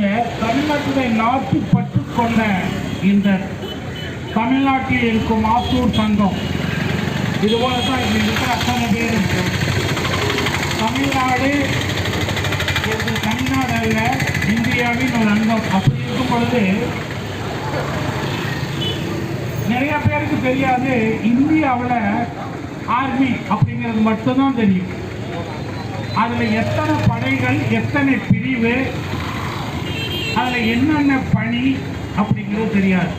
பாருங்க தமிழ்நாட்டுடைய நாட்டு பற்று கொண்ட இந்த தமிழ்நாட்டில் இருக்கும் ஆத்தூர் சங்கம். இதுபோல தான் இங்க இருக்கிற அத்தனை பேர் தமிழ்நாடு என்று தமிழ்நாடு அல்ல இந்தியாவின் ஒரு அங்கம். அப்படி இருக்கும் பொழுது நிறைய பேருக்கு தெரியாது இந்தியாவில் ஆர்மி அப்படிங்கிறது மட்டும்தான் தெரியும். அதில் எத்தனை படைகள் எத்தனை பிரிவு அதில் என்னென்ன பணி அப்படிங்கிறது தெரியாது.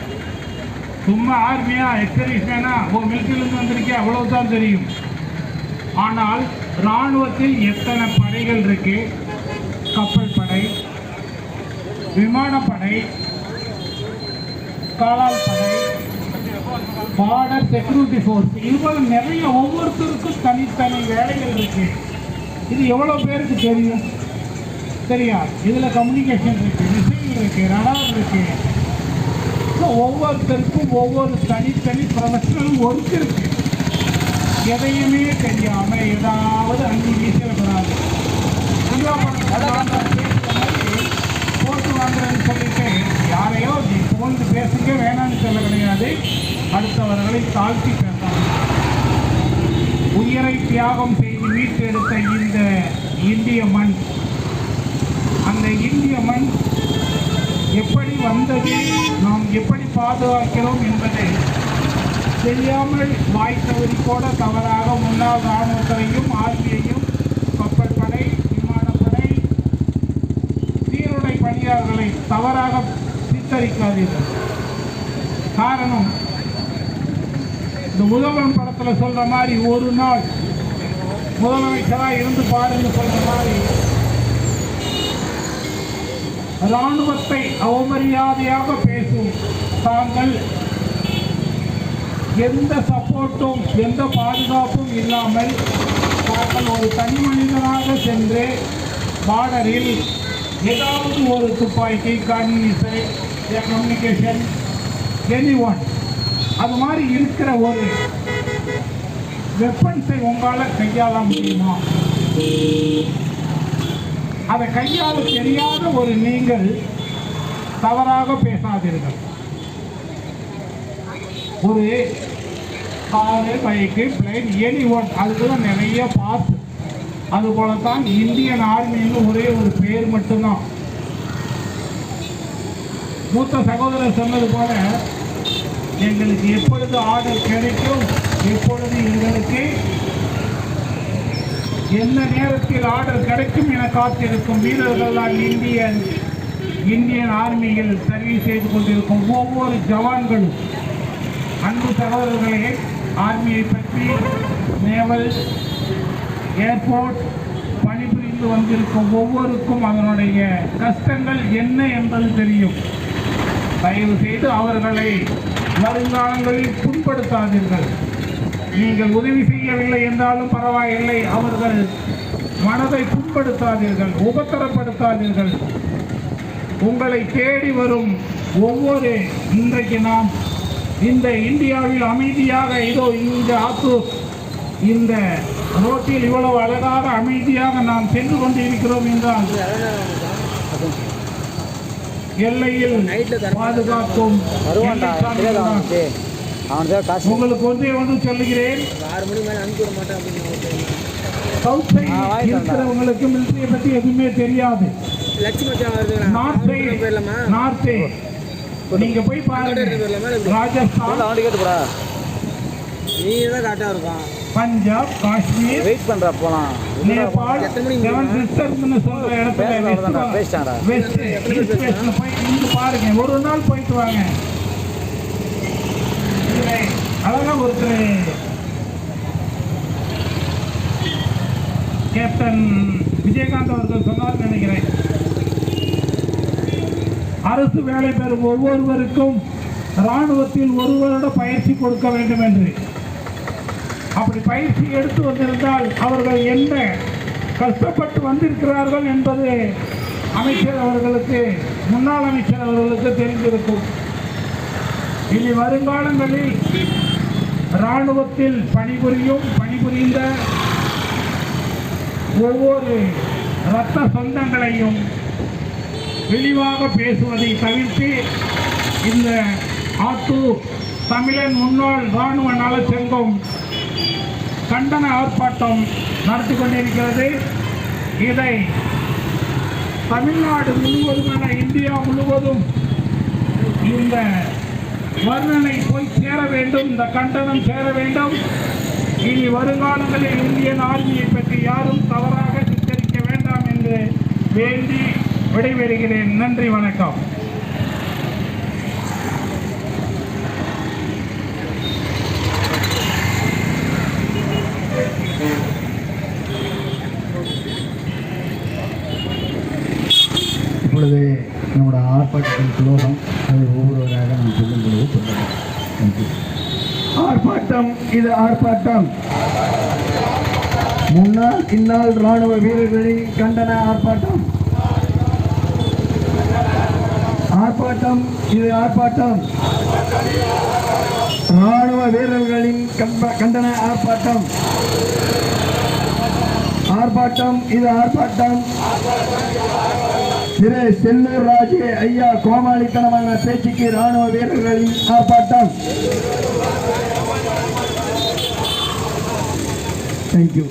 சும்மா ஆர்மியா எக்ஸர்வீஸ்மேனா ஓ மிலிட்டரியிலேருந்து வந்திருக்கே அவ்வளவுதான் தெரியும். ஆனால் இராணுவத்தில் எத்தனை படைகள் இருக்கு? கப்பல் படை விமானப்படை காலால் படை பார்டர் செக்யூரிட்டி ஃபோர்ஸ் இதுபோல் நிறைய ஒவ்வொருத்தருக்கும் தனித்தனி வேலைகள் இருக்கு. இது எவ்வளோ பேருக்கு தெரியும்? சரியா இதில் கம்யூனிகேஷன் இருக்குது மிசைல் இருக்குது ரடார் இருக்குது ஸோ ஒவ்வொருத்தருக்கும் ஒவ்வொரு தனித்தனி ப்ரொஃபஷனல் ஒர்க் இருக்குது எதையுமே தெரியாமல் ஏதாவது அஞ்சு வீசிடக்கூடாது போட்டு வாங்குறேன்னு சொல்லிட்டு யாரையோ நீ புகழ்ந்து பேசுங்க வேணாம்னு சொல்ல கிடையாது. அடுத்தவர்களை தாழ்த்தி பேசலாம் உயிரை தியாகம் செய்து மீட்டெடுத்த இந்த இந்திய மண் இந்திய எப்படி வந்தது நாம் எப்படி பாதுகாக்கிறோம் என்பதை தெரியாமல் வாய் தகுதி கூட தவறாக முன்னாள் இராணுவத்தையும் ஆர்மியையும் கப்பல் படை விமானப்படை சீருடை பணியாளர்களை தவறாக சித்தரிக்காதீர்கள். காரணம் இந்த முதல்வன் படத்தில் சொல்கிற மாதிரி ஒரு நாள் முதலமைச்சராக இருந்து பாருன்னு சொல்கிற மாதிரி இராணுவத்தை அவமரியாதையாக பேசும் தாங்கள் எந்த சப்போர்ட்டும் எந்த பாதுகாப்பும் இல்லாமல் தாங்கள் ஒரு தனி மனிதனாக சென்று பார்டரில் ஏதாவது ஒரு துப்பாக்கி கன்னிசை கம்யூனிகேஷன் எனி ஒன் அது மாதிரி இருக்கிற ஒரு வெப்பன்ஸை உங்களால் கையாள முடியுமா? அதை கையாள தெரியாத ஒரு நீங்கள் தவறாக பேசாதீர்கள். ஒரு car bike plane any one அதுக்கெல்லாம் நிறைய பார்ட் அதுபோல தான் இந்தியன் ஆர்மின்னு ஒரே ஒரு பேர் மட்டும்தான். மூத்த சகோதரர் சொன்னது போல எங்களுக்கு எப்பொழுது ஆர்டர் கிடைக்கும் எப்பொழுது எங்களுக்கு எந்த நேரத்தில் ஆர்டர் கிடைக்கும் என காத்திருக்கும் வீரர்களால் இந்தியன் இந்தியன் ஆர்மியில் சர்வீஸ் செய்து கொண்டிருக்கும் ஒவ்வொரு ஜவான்களும் அன்பு சகோதரர்களே ஆர்மியை பற்றி நேவல் ஏர்போர்ட் பணிபுரிந்து வந்திருக்கும் ஒவ்வொருக்கும் அதனுடைய கஷ்டங்கள் என்ன என்பது தெரியும். தயவு செய்து அவர்களை வருங்காலங்களில் புண்படுத்தாதீர்கள். நீங்கள் உதவி செய்யவில்லை என்றாலும் பரவாயில்லை. அவர்கள் மனதை புண்படுத்தாதீர்கள் உபத்தரப்படுத்தாதீர்கள். உங்களை தேடி வரும் ஒவ்வொரு இன்றைக்கு நாம் இந்த இந்தியாவில் அமைதியாக இதோ இந்த ஆத்து இந்த ரோட்டில் இவ்வளவு அழகாக அமைதியாக நாம் சென்று கொண்டிருக்கிறோம் என்றால் எல்லையில் பாதுகாக்கும். அவனுக்கு காசு. உங்களுக்கு ஒன்றே ஒன்று சொல்லுகிறேன். ஆறு மணிக்கு மேலே அனுப்பி விட மாட்டேன் அப்படின்னு சவுத் சைடு வந்தா. இருக்கிறவங்களுக்கு மிலிட்டரியை பற்றி எதுவுமே தெரியாது நார்த் சைடு நார்த் நீங்க போய் பாருங்க. ராஜஸ்தான் நீ தான் கரெக்டாக இருக்கும். பஞ்சாப் காஷ்மீர் வெயிட் பண்றா போலாம். நேபாள் செவன் சிஸ்டர்ஸ்னு சொல்ற இடத்துல வெஸ்ட் ஈஸ்ட் வெஸ்ட்ல போய் பாருங்க. ஒரு நாள் போயிட்டு வாங்க இதுல அழகா ஒருத்தர் கேப்டன் விஜயகாந்த் அவர்கள் சொன்னார் நினைக்கிறேன். அரசு வேலை பெறும் ஒவ்வொருவருக்கும் இராணுவத்தில் ஒரு வருட பயிற்சி கொடுக்க வேண்டும் என்று. அப்படி பயிற்சி எடுத்து வந்திருந்தால் அவர்கள் என்ன கஷ்டப்பட்டு வந்திருக்கிறார்கள் என்பது அமைச்சர் அவர்களுக்கு முன்னாள் அமைச்சர் அவர்களுக்கு தெரிந்திருக்கும். இனி வருங்காலங்களில் இராணுவத்தில் பணிபுரியும் பணிபுரிந்த ஒவ்வொரு இரத்த சொந்தங்களையும் தெளிவாக பேசுவதை தவிர்த்து இந்த ஆத்தூர் தமிழன் முன்னாள் இராணுவ நலச்சங்கம் கண்டன ஆர்ப்பாட்டம் நடத்தி கொண்டிருக்கிறது. இதை தமிழ்நாடு முழுவதும் என இந்தியா முழுவதும் இந்த வர்ணனை போய் சேர வேண்டும் இந்த கண்டனம் சேர வேண்டும். இனி வருங்காலங்களில் இந்தியன் ஆர்மியை பற்றி யாரும் தவறாக சித்தரிக்க வேண்டாம் என்று வேண்டி விடைபெறுகிறேன். நன்றி வணக்கம். ஆர்ப்பாட்டத்தின் துலோகம் அதை ஒவ்வொருவராக நாம் சொல்லும் பொழுது சொல்லலாம் ஆர்ப்பாட்டம் இது ஆர்ப்பாட்டம். முன்னாள் இந்நாள் ராணுவ வீரர்களின் கண்டன ஆர்ப்பாட்டம். ஆர்ப்பாட்டம் இது ஆர்ப்பாட்டம். ராணுவ வீரர்களின் கண்டன ஆர்ப்பாட்டம். ஆர்ப்பாட்டம் இது ஆர்ப்பாட்டம். திரு செல்லூர் ராஜு ஐயா கோமாளித்தனமான பேச்சுக்கு ராணுவ வீரர்களின் ஆர்ப்பாட்டம். தேங்க்யூ